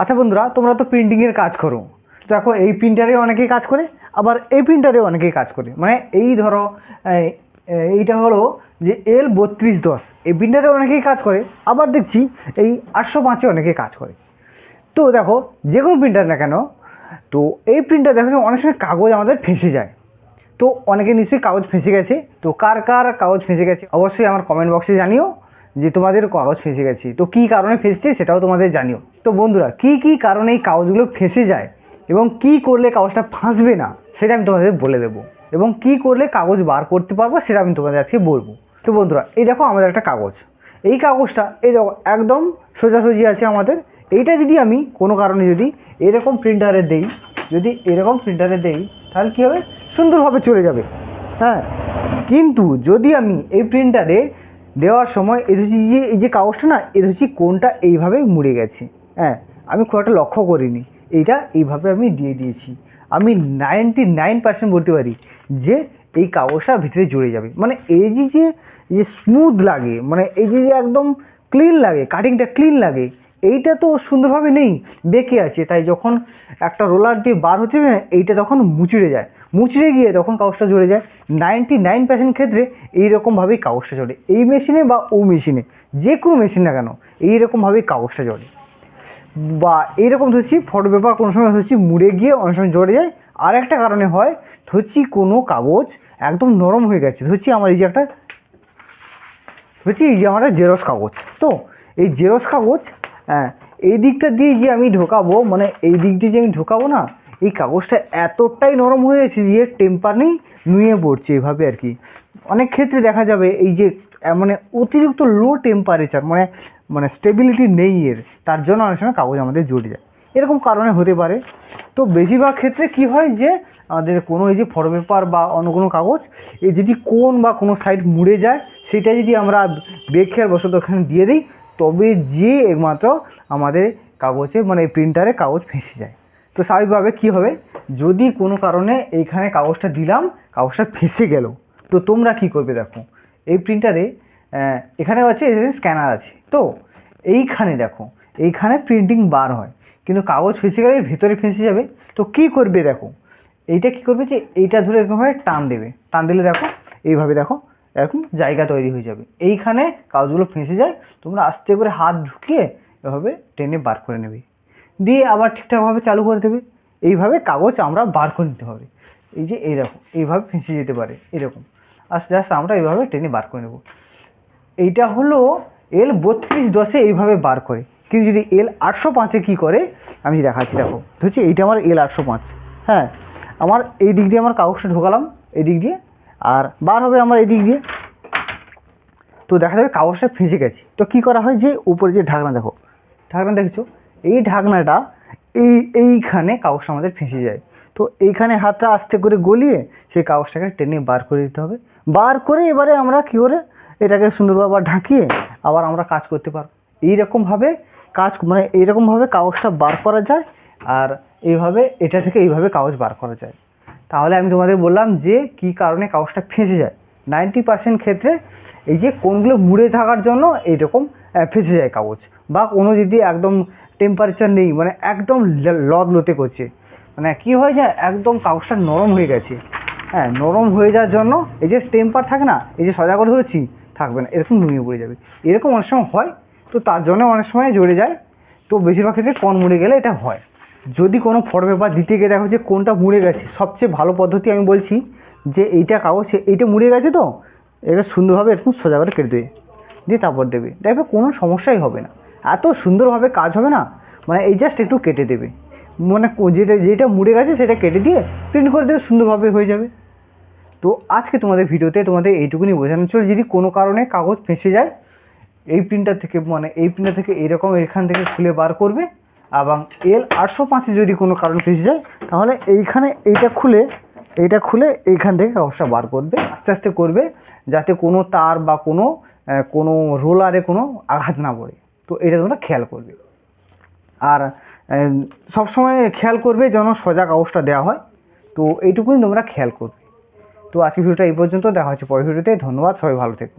আচ্ছা বন্ধুরা, তোমরা তো প্রিন্টিংয়ের কাজ করো। দেখো, এই প্রিন্টারে অনেকেই কাজ করে, আবার এই প্রিন্টারে অনেকেই কাজ করে। মানে এই ধরো এইটা হলো যে এল বত্রিশ দশ। এই প্রিন্টারে অনেকেই কাজ করে, আবার দেখছি এই আটশো পাঁচে অনেকেই কাজ করে। তো দেখো, যে কোনো প্রিন্টার না কেন, তো এই প্রিন্টার দেখো অনেক সময় কাগজ আমাদের ফেঁসে যায়। তো অনেকে নিশ্চয়ই কাগজ ফেঁসে গেছে। তো কার কার কাগজ ফেঁসে গেছে, অবশ্যই আমার কমেন্ট বক্সে জানিও যে তোমাদের কাগজ ফেঁসে গেছে। তো কী কারণে ফেঁসছে সেটাও তোমাদের জানিও। তো বন্ধুরা, কী কী কারণে এই কাগজগুলো ফেঁসে যায় এবং কী করলে কাগজটা ফাঁসবে না, সেটা আমি তোমাদের বলে দেবো। এবং কী করলে কাগজ বার করতে পারব, সেটা আমি তোমাদের আজকে বলব। তো বন্ধুরা, এই দেখো আমাদের একটা কাগজ। এই কাগজটা, এই দেখো, একদম সোজাসুজি আছে আমাদের। এইটা যদি আমি কোনো কারণে যদি এরকম প্রিন্টারে দেই, যদি এরকম প্রিন্টারে দেই, তাহলে কী হবে? সুন্দরভাবে চলে যাবে। হ্যাঁ কিন্তু যদি আমি এই প্রিন্টারে দেওয়ার সময় এ ধরছি যে, এই যে কাগজটা না, এ ধরছি কোনটা এইভাবে মুড়ে গেছে। হ্যাঁ আমি খুব একটা লক্ষ্য করিনি। এইটা এইভাবে আমি দিয়ে দিয়েছি। আমি নাইনটি নাইন পার্সেন্ট বলতে পারি যে এই কাগজটা ভিতরে জুড়ে যাবে। মানে এই যে যে যে স্মুথ লাগে মানে এই যে যে একদম ক্লিন লাগে কাটিংটা ক্লিন লাগে, এইটা তো সুন্দরভাবে নেই, বেঁকে আছে। তাই যখন একটা রোলার দিয়ে বার হচ্ছে না, এইটা তখন মুচড়ে যায়। মুচড়ে গিয়ে তখন কাগজটা জুড়ে যায়। নাইনটি নাইন পার্সেন্ট ক্ষেত্রে এইরকমভাবেই কাগজটা জড়ে। এই মেশিনে বা ও মেশিনে যে কোনো মেশিন না কেন, এইরকমভাবেই কাগজটা জড়ে। বা এইরকম ধরছি ফটো পেপার কোনো সময় ধরছি মুড়ে গিয়ে অনেক সময় জড়ে যায়। আর একটা কারণে হয়, ধরছি কোনো কাগজ একদম নরম হয়ে গেছে। ধরছি আমার এই যে একটা, ধরছি এই যে আমার জেরক্স কাগজ। তো এই জেরক্স কাগজ হ্যাঁ এই দিকটা দিয়ে যে আমি ঢোকাবো মানে এই দিক দিয়ে যে আমি ঢোকাবো না, এই কাগজটা এতটাই নরম হয়ে গেছে যে টেম্পার নেই, নুয়ে পড়ছে এভাবে আর কি। অনেক ক্ষেত্রে দেখা যাবে এই যে মানে অতিরিক্ত লো টেম্পারেচার মানে মানে স্টেবিলিটি নেই এর, তার জন্য অনেক সময় কাগজ আমাদের জড়ে যায়। এরকম কারণে হতে পারে। তো বেশিরভাগ ক্ষেত্রে কি হয় যে, আমাদের কোনো এই যে ফটো পেপার বা অন্য কোনো কাগজ এই যদি কোন বা কোনো সাইড মুড়ে যায়, সেটা যদি আমরা বেখেয়ার বশত ওখানে দিয়ে দিই, তবে যে একমাত্র আমাদের কাগজে মানে প্রিন্টারে কাগজ ফেঁসে যায়। তো স্বাভাবিকভাবে কী হবে? যদি কোনো কারণে এইখানে কাগজটা দিলাম, কাগজটা ফেঁসে গেল, তো তোমরা কি করবে দেখো? এই প্রিন্টারে এখানে আছে স্ক্যানার আছে। তো এইখানে দেখো, এইখানে প্রিন্টিং বার হয়। কিন্তু কাগজ ফেঁসে গেলে ভেতরে ফেঁসে যাবে, তো কি করবে দেখো? এইটা কি করবে যে, এইটা ধরে এরকমভাবে টান দেবে। টান দিলে দেখো, এইভাবে দেখো, এরকম জায়গা তৈরি হয়ে যাবে। এইখানে কাগজগুলো ফেঁসে যায়, তোমরা আস্তে করে হাত ঢুকিয়ে এভাবে টেনে বার করে নেবে। দিয়ে আবার ঠিকঠাকভাবে চালু করে দেবে। এইভাবে কাগজ আমরা বার করে নিতে হবে। এই যে এইরকম এইভাবে ফেঁসে যেতে পারে, এরকম। আস্তে আস্তে আমরা এইভাবে টেনে বার করে নেব। এইটা হলো এল বত্রিশ দশে এইভাবে বার করে। কিন্তু যদি এল আটশো পাঁচে কী করে? আমি দেখাচ্ছি, দেখো। হচ্ছে এইটা আমার এল আটশো পাঁচ। হ্যাঁ আমার এই দিক দিয়ে আমার কাগজটা ঢোকালাম, এই দিক দিয়ে। আর বার হবে আমার এই দিক দিয়ে। তো দেখা যাবে কাগজটা ফেঁসে গেছে। তো কী করা হয় যে, উপরে যে ঢাকনা, দেখো। ঢাকনা দেখেছ? এই ঢাকনাটা এই, এইখানে কাগজটা আমাদের ফেঁসে যায়। তো এইখানে হাতটা আস্তে করে গলিয়ে সেই কাগজটাকে টেনে বার করে দিতে হবে। বার করে এবারে আমরা কী করে? এটাকে সুন্দরভাবে ঢাকিয়ে আবার আমরা কাজ করতে পারব। এইরকমভাবে কাজ মানে এইরকমভাবে কাগজটা বার করা যায় আর এইভাবে, এটা থেকে এইভাবে কাগজ বার করা যায়। তাহলে আমি তোমাদের বললাম যে কী কারণে কাগজটা ফেঁসে যায়। নাইনটি পার্সেন্ট ক্ষেত্রে এই যে কোনগুলো মুড়ে থাকার জন্য এইরকম ফেঁসে যায় কাগজ। বা কোনো যদি একদম টেম্পারেচার নেই মানে একদম ল- লদ লতে করছে। মানে কী হয়ে যায়, একদম কাগজটা নরম হয়ে গেছে। হ্যাঁ নরম হয়ে যাওয়ার জন্য এই যে টেম্পার থাকে না, এই যে সজা করে ধরেছি থাকবে না, এরকম নুয়ে পড়ে যাবে। এরকম অনেক সময় হয়, তো তার জন্য অনেক সময় জড়ে যায়। তো বেশিরভাগ ক্ষেত্রে কোন মুড়ে গেলে এটা হয়। যদি কোনো ফটো পেপার দিতে গিয়ে দেখো যে কোনটা মুড়ে গেছে, সবচেয়ে ভালো পদ্ধতি আমি বলছি যে এইটা কাগজ এইটা মুড়ে গেছে তো এটা সুন্দরভাবে এরকম সোজা করে কেটে দেবে দিয়ে তারপর দেবে। দেখবে কোনো সমস্যাই হবে না। এত সুন্দরভাবে কাজ হবে না মানে এই জাস্ট একটু কেটে দেবে। মানে যেটা যেটা মুড়ে গেছে সেটা কেটে দিয়ে প্রিন্ট করে দেবে সুন্দরভাবে হয়ে যাবে। তো আজকে তোমাদের ভিডিওতে তোমাদের এইটুকুনি বোঝানো ছিল, যদি কোনো কারণে কাগজ ফেঁসে যায়, এই প্রিন্টার থেকে মানে এই প্রিন্টার থেকে এরকম এখান থেকে খুলে বার করবে এবং এল আটশো পাঁচে যদি কোনো কারণ ফেঁসে যায়, তাহলে এইখানে এইটা খুলে এইটা খুলে এইখান থেকে কাগজটা বার করবে, আস্তে আস্তে করবে, যাতে কোনো তার বা কোনো কোনো রোলারে কোনো আঘাত না পড়ে। তো এটা তোমরা খেয়াল করবে। আর সবসময় খেয়াল করবে যেন সোজা কাগজটা দেওয়া হয়। তো এইটুকুনি তোমরা খেয়াল করবে। তো আজকে ভিডিওটা এই পর্যন্ত। দেখা হচ্ছে পরের ভিডিওতে। ধন্যবাদ সবাই ভালো থেকো।